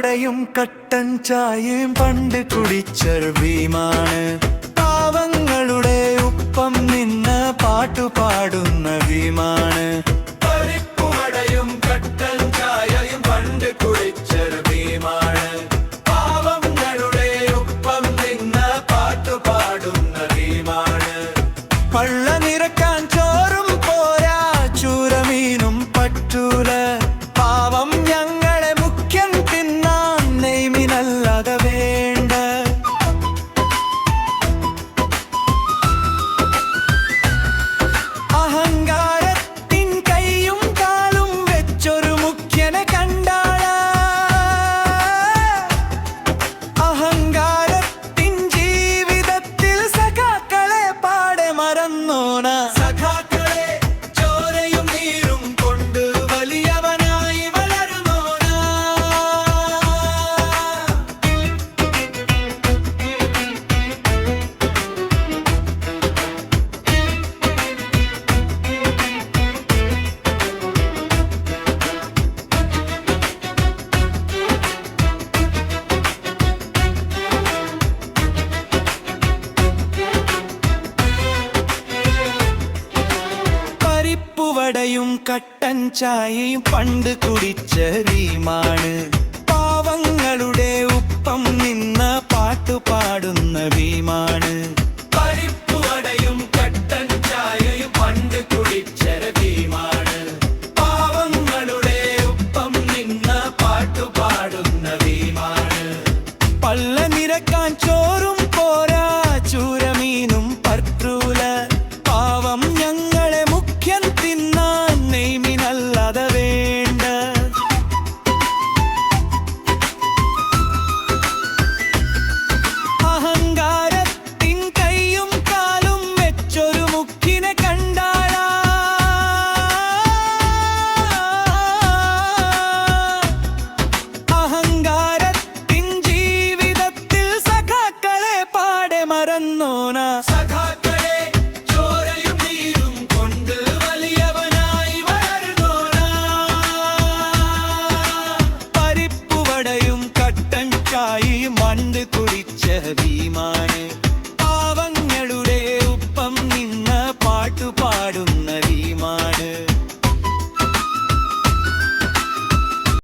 പരിപ്പുവടയും കട്ടൻ ചായയും പണ്ട് കുടിച്ചൊരു ഭീമാണ്. പാവങ്ങളുടെ ഒപ്പം നിന്ന് പാട്ടുപാടുന്ന ഭീമാണ്. போனா പരിപ്പുവടയും കട്ടൻ ചായയും പണ്ട് കുടിച്ച ഭീമാണ് പാവങ്ങളുടെ ഉപ്പം നിന്ന് പാട്ടുപാടുന്ന ഭീമാണ്. പരിപ്പുവടയും കട്ടൻ ചായയും പണ്ട് കുടിച്ച പാവങ്ങളുടെ ഒപ്പം നിന്ന് ഭീമാണ് മറന്നോന സഖാക്കളെ ചോരയും നീരും കൊണ്ട് വലിയവനായി വളരുന്നോന. പരിപ്പുവടയും കട്ടൻ ചായയും മണ്ട് കുടിച്ച ഭീമാണ് പാവങ്ങളുടെ